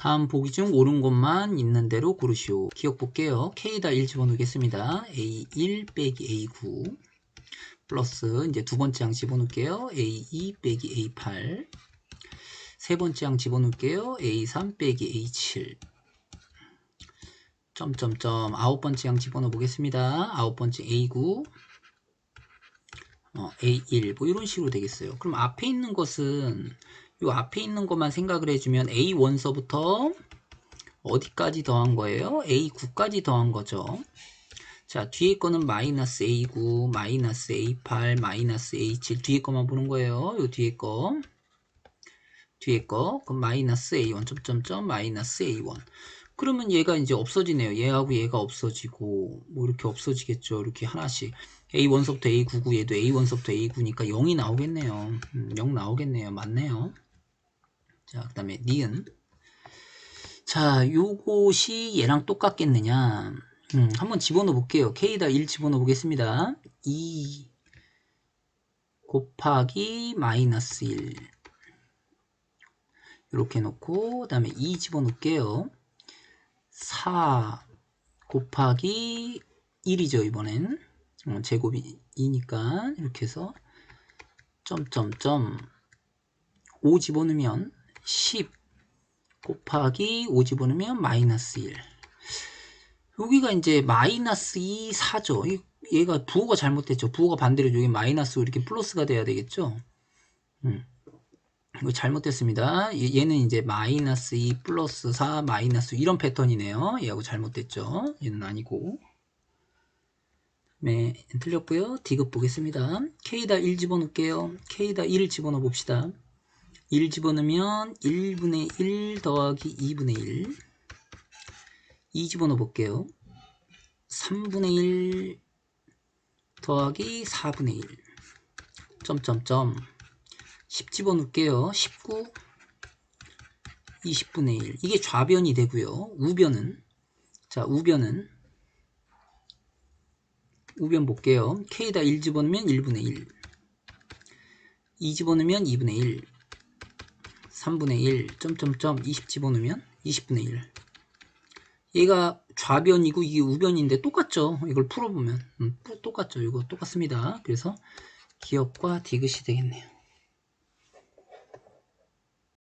다음 보기 중 옳은 것만 있는 대로 고르시오. 기억 볼게요. K다 1 집어넣겠습니다. A1 빼기 A9 플러스 이제 두 번째 항 집어넣을게요. A2 빼기 A8 세 번째 항 집어넣을게요. A3 빼기 A7 점점점 아홉 번째 항 집어넣어 보겠습니다. 아홉 번째 A9 어, A1 뭐 이런 식으로 되겠어요. 그럼 앞에 있는 것은 요 앞에 있는 것만 생각을 해주면 A1서부터 어디까지 더한 거예요? A9까지 더한 거죠. 자, 뒤에 거는 마이너스 A9, 마이너스 A8, 마이너스 A7 뒤에 거만 보는 거예요. 요 뒤에 거. 뒤에 거. 그럼 마이너스 A1, 점점점 마이너스 A1. 그러면 얘가 이제 없어지네요. 얘하고 얘가 없어지고 뭐 이렇게 없어지겠죠. 이렇게 하나씩. A1서부터 A9구 얘도 A1서부터 A9니까 0이 나오겠네요. 음, 0 나오겠네요. 맞네요. 자, 그 다음에 니은. 자, 요것이 얘랑 똑같겠느냐. 음, 한번 집어넣어 볼게요. K다 1 집어넣어 보겠습니다. 2 곱하기 마이너스 1 이렇게 놓고 그 다음에 2 집어넣을게요. 4 곱하기 1이죠 이번엔 어, 제곱이 2니까 이렇게 해서 점점점 5 집어넣으면 10 곱하기 5 집어넣으면 마이너스 1 여기가 이제 마이너스 2, 4죠. 얘가 부호가 잘못됐죠. 부호가 반대로 여기 마이너스 이렇게 플러스가 돼야 되겠죠? 음. 이거 잘못됐습니다. 얘- 얘는 이제 마이너스 2 플러스 4 마이너스 이런 패턴이네요. 얘하고 잘못됐죠? 얘는 아니고. 네 틀렸고요. 디귿 보겠습니다. K다 1 집어넣을게요. K다 1을 집어넣어 봅시다 1 집어넣으면 1분의 1 더하기 2분의 1 2 집어넣어 볼게요. 3분의 1 더하기 4분의 1 점점점. 10 집어넣을게요. 19 20분의 1 이게 좌변이 되고요. 우변은. 자 우변은. 우변 볼게요. K다 1 집어넣으면 1분의 1 2 집어넣으면 2분의 1 3분의 1 점점점 20 집어넣으면 20분의 1 얘가 좌변이고 이게 우변인데 똑같죠? 이걸 풀어보면. 음, 똑같죠? 이거 똑같습니다. 그래서 기억과 디귿이 되겠네요